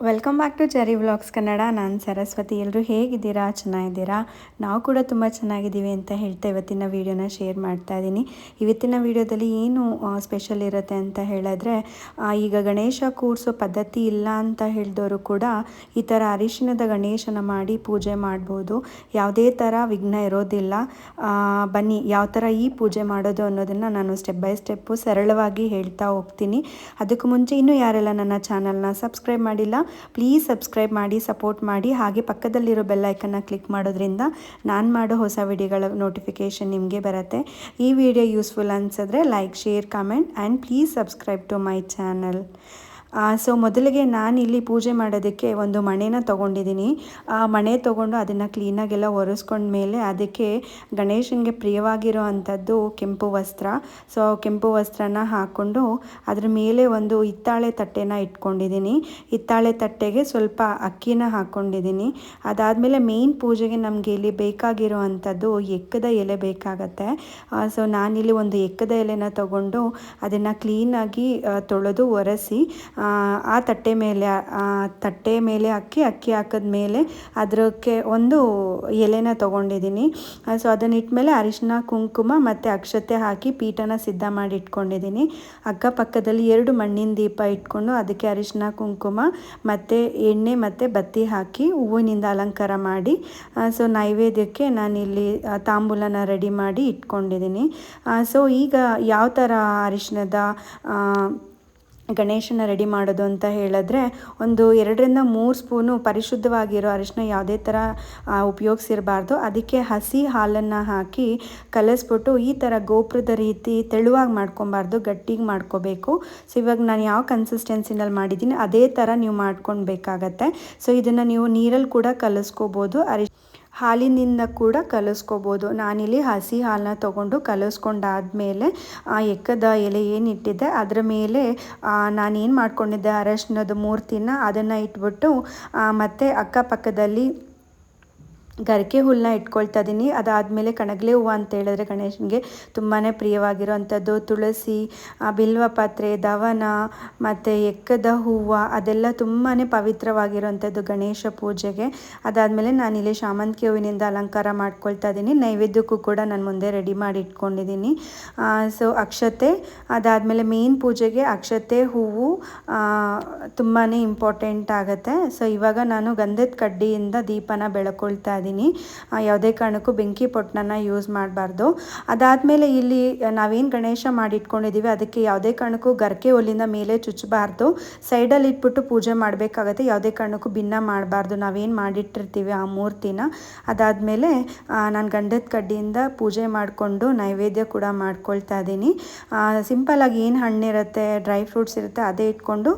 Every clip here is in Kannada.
Welcome back to Jari vlogs Kannada. ನಾನು ಸರಸ್ವತಿ. ಎಲ್ಲರೂ ಹೇಗಿದ್ದೀರಾ? ಚೆನ್ನಾಗಿದ್ದೀರಾ? ನಾವು ಕೂಡ ತುಂಬ ಚೆನ್ನಾಗಿದ್ದೀವಿ ಅಂತ ಹೇಳ್ತಾ ಇವತ್ತಿನ ವೀಡಿಯೋನ ಶೇರ್ ಮಾಡ್ತಾ ಇದ್ದೀನಿ ಇವತ್ತಿನ ವೀಡಿಯೋದಲ್ಲಿ ಏನು ಸ್ಪೆಷಲ್ ಇರುತ್ತೆ ಅಂತ ಹೇಳಿದ್ರೆ ಈಗ ಗಣೇಶ ಕೂರಿಸೋ ಪದ್ಧತಿ ಇಲ್ಲ ಅಂತ ಹೇಳಿದವರು ಕೂಡ ಈ ಥರ ಅರಿಶಿಣದ ಗಣೇಶನ ಮಾಡಿ ಪೂಜೆ ಮಾಡ್ಬೋದು. ಯಾವುದೇ ಥರ ವಿಘ್ನ ಇರೋದಿಲ್ಲ. ಬನ್ನಿ, ಯಾವ ಥರ ಈ ಪೂಜೆ ಮಾಡೋದು ಅನ್ನೋದನ್ನು ನಾನು ಸ್ಟೆಪ್ ಬೈ ಸ್ಟೆಪ್ಪು ಸರಳವಾಗಿ ಹೇಳ್ತಾ ಹೋಗ್ತೀನಿ. ಅದಕ್ಕೂ ಮುಂಚೆ ಇನ್ನೂ ಯಾರೆಲ್ಲ ನನ್ನ ಚಾನಲ್ನ ಸಬ್ಸ್ಕ್ರೈಬ್ ಮಾಡಿಲ್ಲ ಪ್ಲೀಸ್ ಸಬ್ಸ್ಕ್ರೈಬ್ ಮಾಡಿ ಸಪೋರ್ಟ್ ಮಾಡಿ, ಹಾಗೆ ಪಕ್ಕದಲ್ಲಿರೋ ಬೆಲ್ಲೈಕನ್ನ ಕ್ಲಿಕ್ ಮಾಡೋದ್ರಿಂದ ನಾನು ಮಾಡೋ ಹೊಸ ವಿಡಿಯೋಗಳ ನೋಟಿಫಿಕೇಷನ್ ನಿಮಗೆ ಬರುತ್ತೆ. ಈ ವಿಡಿಯೋ ಯೂಸ್ಫುಲ್ ಅನಿಸಿದ್ರೆ like share comment and please subscribe to my channel so ಮೊದಲಿಗೆ ನಾನು ಇಲ್ಲಿ ಪೂಜೆ ಮಾಡೋದಕ್ಕೆ ಒಂದು ಮಣೆನ ತೊಗೊಂಡಿದ್ದೀನಿ. ಆ ಮಣೆ ತೊಗೊಂಡು ಅದನ್ನು ಕ್ಲೀನಾಗೆಲ್ಲ ಒರೆಸ್ಕೊಂಡ್ಮೇಲೆ ಅದಕ್ಕೆ ಗಣೇಶನಿಗೆ ಪ್ರಿಯವಾಗಿರೋ ಅಂಥದ್ದು ಕೆಂಪು ವಸ್ತ್ರ. ಸೊ ಕೆಂಪು ವಸ್ತ್ರನ ಹಾಕ್ಕೊಂಡು ಅದ್ರ ಮೇಲೆ ಒಂದು ಹಿತ್ತಾಳೆ ತಟ್ಟೆನ ಇಟ್ಕೊಂಡಿದ್ದೀನಿ. ಹಿತ್ತಾಳೆ ತಟ್ಟೆಗೆ ಸ್ವಲ್ಪ ಅಕ್ಕಿನ ಹಾಕ್ಕೊಂಡಿದ್ದೀನಿ. ಅದಾದಮೇಲೆ ಮೇನ್ ಪೂಜೆಗೆ ನಮಗೆ ಇಲ್ಲಿ ಬೇಕಾಗಿರೋ ಅಂಥದ್ದು ಎಕ್ಕದ ಎಲೆ ಬೇಕಾಗತ್ತೆ. ಸೊ ನಾನಿಲ್ಲಿ ಒಂದು ಎಕ್ಕದ ಎಲೆನ ತಗೊಂಡು ಅದನ್ನು ಕ್ಲೀನಾಗಿ ತೊಳೆದು ಒರೆಸಿ ಆ, ತಟ್ಟೆ ಮೇಲೆ ತಟ್ಟೆ ಮೇಲೆ ಅಕ್ಕಿ ಅಕ್ಕಿ ಹಾಕಿದ ಮೇಲೆ ಅದಕ್ಕೆ ಒಂದು ಎಲೆನ ತೊಗೊಂಡಿದ್ದೀನಿ. ಸೊ ಅದನ್ನ ಇಟ್ಮೇಲೆ ಅರಿಶಿನ ಕುಂಕುಮ ಮತ್ತು ಅಕ್ಷತೆ ಹಾಕಿ ಪೀಠನ ಸಿದ್ಧ ಮಾಡಿ ಇಟ್ಕೊಂಡಿದ್ದೀನಿ. ಅಕ್ಕಪಕ್ಕದಲ್ಲಿ ಎರಡು ಮಣ್ಣಿನ ದೀಪ ಇಟ್ಕೊಂಡು ಅದಕ್ಕೆ ಅರಿಶಿನ ಕುಂಕುಮ ಮತ್ತು ಎಣ್ಣೆ ಮತ್ತು ಬತ್ತಿ ಹಾಕಿ ಹೂವಿನಿಂದ ಅಲಂಕಾರ ಮಾಡಿ ಸೊ ನೈವೇದ್ಯಕ್ಕೆ ನಾನಿಲ್ಲಿ ತಾಂಬೂಲನ ರೆಡಿ ಮಾಡಿ ಇಟ್ಕೊಂಡಿದ್ದೀನಿ. ಸೊ ಈಗ ಯಾವ ಥರ ಅರಿಶಿಣದ ಗಣೇಶನ ರೆಡಿ ಮಾಡೋದು ಅಂತ ಹೇಳಿದ್ರೆ ಒಂದು ಎರಡರಿಂದ ಮೂರು ಸ್ಪೂನು ಪರಿಶುದ್ಧವಾಗಿರೋ ಅರಿಶಿನ ಯಾವುದೇ ಥರ ಉಪಯೋಗಿಸಿರಬಾರ್ದು. ಅದಕ್ಕೆ ಹಸಿ ಹಾಲನ್ನು ಹಾಕಿ ಕಲಸ್ಬಿಟ್ಟು ಈ ಥರ ಗೋಪುರದ ರೀತಿ ತೆಳುವಾಗಿ ಮಾಡ್ಕೊಬಾರ್ದು, ಗಟ್ಟಿಗೆ ಮಾಡ್ಕೋಬೇಕು. ಸೊ ಇವಾಗ ನಾನು ಯಾವ ಕನ್ಸಿಸ್ಟೆನ್ಸಿನಲ್ಲಿ ಮಾಡಿದ್ದೀನಿ, ಅದೇ ಥರ ನೀವು ಮಾಡ್ಕೊಳ್ಬೇಕಾಗತ್ತೆ. ಸೊ ಇದನ್ನು ನೀವು ನೀರಲ್ಲಿ ಕೂಡ ಕಲಸ್ಕೋಬೋದು. ಅರಿಶ್ ಹಾಲಿನಿಂದ ಕೂಡ ಕಲಿಸ್ಕೋಬೋದು. ನಾನಿಲ್ಲಿ ಹಸಿ ಹಾಲನ್ನ ತೊಗೊಂಡು ಕಲಿಸ್ಕೊಂಡಾದ್ಮೇಲೆ, ಆ ಎಕ್ಕದ ಎಲೆ ಏನಿಟ್ಟಿದ್ದೆ ಅದರ ಮೇಲೆ ನಾನೇನು ಮಾಡ್ಕೊಂಡಿದ್ದೆ ಅರಶಿನದ ಮೂರ್ತಿನ ಅದನ್ನು ಇಟ್ಬಿಟ್ಟು ಮತ್ತು ಅಕ್ಕಪಕ್ಕದಲ್ಲಿ ಗರಿಕೆ ಹುಲ್ಲನ್ನ ಇಟ್ಕೊಳ್ತಾ ಇದ್ದೀನಿ ಅದಾದಮೇಲೆ ಕಣಗಲೆ ಹೂವು ಅಂತ ಹೇಳಿದ್ರೆ ಗಣೇಶನಿಗೆ ತುಂಬಾ ಪ್ರಿಯವಾಗಿರುವಂಥದ್ದು. ತುಳಸಿ ಬಿಲ್ವ ಪಾತ್ರೆ, ದವನ, ಮತ್ತು ಎಕ್ಕದ ಹೂವು, ಅದೆಲ್ಲ ತುಂಬಾ ಪವಿತ್ರವಾಗಿರುವಂಥದ್ದು ಗಣೇಶ ಪೂಜೆಗೆ. ಅದಾದಮೇಲೆ ನಾನಿಲ್ಲಿ ಶಾಮಂತಿಗೆ ಹೂವಿನಿಂದ ಅಲಂಕಾರ ಮಾಡ್ಕೊಳ್ತಾ ಇದ್ದೀನಿ ನೈವೇದ್ಯಕ್ಕೂ ಕೂಡ ನಾನು ಮುಂದೆ ರೆಡಿ ಮಾಡಿ ಇಟ್ಕೊಂಡಿದ್ದೀನಿ ಸೊ ಅಕ್ಷತೆ, ಅದಾದಮೇಲೆ ಮೇನ್ ಪೂಜೆಗೆ ಅಕ್ಷತೆ, ಹೂವು ತುಂಬಾ ಇಂಪಾರ್ಟೆಂಟ್ ಆಗುತ್ತೆ. ಸೊ ಇವಾಗ ನಾನು ಗಂಧದ ಕಡ್ಡಿಯಿಂದ ದೀಪನ ಬೆಳ್ಕೊಳ್ತಾ ಆ, ಯಾವುದೇ ಕಾರಣಕ್ಕೂ ಬೆಂಕಿ ಪೊಟ್ಟಣನ ಯೂಸ್ ಮಾಡಬಾರ್ದು. ಅದಾದಮೇಲೆ ಇಲ್ಲಿ ನಾವೇನು ಗಣೇಶ ಮಾಡಿಟ್ಕೊಂಡಿದ್ದೀವಿ ಅದಕ್ಕೆ ಯಾವುದೇ ಕಾರಣಕ್ಕೂ ಗರ್ಕೆ ಒಲಿಂದ ಮೇಲೆ ಚುಚ್ಚಬಾರ್ದು. ಸೈಡಲ್ಲಿ ಇಟ್ಬಿಟ್ಟು ಪೂಜೆ ಮಾಡಬೇಕಾಗತ್ತೆ ಯಾವುದೇ ಕಾರಣಕ್ಕೂ ಭಿನ್ನ ಮಾಡಬಾರ್ದು. ನಾವೇನು ಮಾಡಿಟ್ಟಿರ್ತೀವಿ ಆ ಮೂರ್ತಿನ. ಅದಾದಮೇಲೆ ನಾನು ಗಂಧದ ಕಡ್ಡಿಯಿಂದ ಪೂಜೆ ಮಾಡಿಕೊಂಡು ನೈವೇದ್ಯ ಕೂಡ ಮಾಡ್ಕೊಳ್ತಾ ಇದ್ದೀನಿ ಸಿಂಪಲಾಗಿ ಏನು ಹಣ್ಣಿರುತ್ತೆ ಡ್ರೈ ಫ್ರೂಟ್ಸ್ ಇರುತ್ತೆ ಅದೇ ಇಟ್ಕೊಂಡು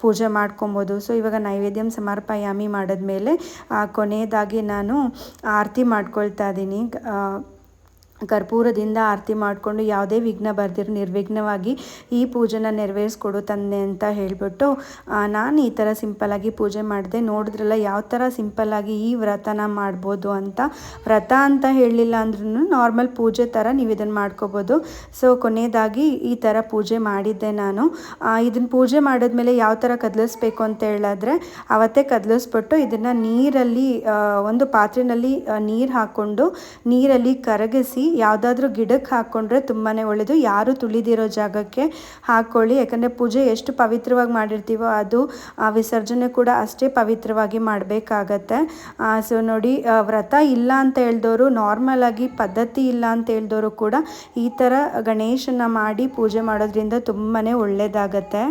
ಪೂಜೆ ಮಾಡ್ಕೊಬೋದು. ಸೊ ಇವಾಗ ನೈವೇದ್ಯಂ ಸಮರ್ಪಯಾಮಿ ಮಾಡಿದ್ಮೇಲೆ ಆ, ನಾನು ಆರತಿ ಮಾಡ್ಕೊಳ್ತಾ ಇದ್ದೀನಿ. ಕರ್ಪೂರದಿಂದ ಆರತಿ ಮಾಡಿಕೊಂಡು ಯಾವುದೇ ವಿಘ್ನ ಬರ್ದಿರೋ, ನಿರ್ವಿಘ್ನವಾಗಿ ಈ ಪೂಜೆನ ನೆರವೇರಿಸ್ಕೊಡು ತಂದೆ ಅಂತ ಹೇಳಿಬಿಟ್ಟು ನಾನು ಈ ಥರ ಸಿಂಪಲ್ಲಾಗಿ ಪೂಜೆ ಮಾಡಿದೆ. ನೋಡಿದ್ರಲ್ಲ ಯಾವ ಥರ ಸಿಂಪಲ್ಲಾಗಿ ಈ ವ್ರತನ ಮಾಡ್ಬೋದು ಅಂತ. ವ್ರತ ಅಂತ ಹೇಳಲಿಲ್ಲ ಅಂದ್ರೂ ನಾರ್ಮಲ್ ಪೂಜೆ ಥರ ನೀವು ಇದನ್ನು ಮಾಡ್ಕೋಬೋದು. ಸೊ ಕೊನೆಯದಾಗಿ ಈ ಥರ ಪೂಜೆ ಮಾಡಿದ್ದೆ ನಾನು. ಇದನ್ನು ಪೂಜೆ ಮಾಡಿದ್ಮೇಲೆ ಯಾವ ಥರ ಕದಲಿಸ್ಬೇಕು ಅಂತ ಹೇಳಿದ್ರೆ, ಅವತ್ತೇ ಕದಲಿಸ್ಬಿಟ್ಟು ಇದನ್ನು ನೀರಲ್ಲಿ ಒಂದು ಪಾತ್ರೆಯಲ್ಲಿ ನೀರು ಹಾಕ್ಕೊಂಡು ನೀರಲ್ಲಿ ಕರಗಿಸಿ ಯಾವುದಾದ್ರೂ ಗಿಡಕ್ಕೆ ಹಾಕ್ಕೊಂಡ್ರೆ ತುಂಬಾ ಒಳ್ಳೆಯದು ಯಾರು ತುಳಿದಿರೋ ಜಾಗಕ್ಕೆ ಹಾಕ್ಕೊಳ್ಳಿ ಯಾಕಂದರೆ ಪೂಜೆ ಎಷ್ಟು ಪವಿತ್ರವಾಗಿ ಮಾಡಿರ್ತೀವೋ ಅದು ವಿಸರ್ಜನೆ ಕೂಡ ಅಷ್ಟೇ ಪವಿತ್ರವಾಗಿ ಮಾಡಬೇಕಾಗತ್ತೆ. ಸೊ ನೋಡಿ ವ್ರತ ಇಲ್ಲ ಅಂತ ಹೇಳ್ದವರು ನಾರ್ಮಲ್ ಆಗಿ ಪದ್ಧತಿ ಇಲ್ಲ ಅಂತ ಹೇಳ್ದವರು ಕೂಡ ಈ ಥರ ಗಣೇಶನ ಮಾಡಿ ಪೂಜೆ ಮಾಡೋದ್ರಿಂದ ತುಂಬಾ ಒಳ್ಳೆಯದಾಗತ್ತೆ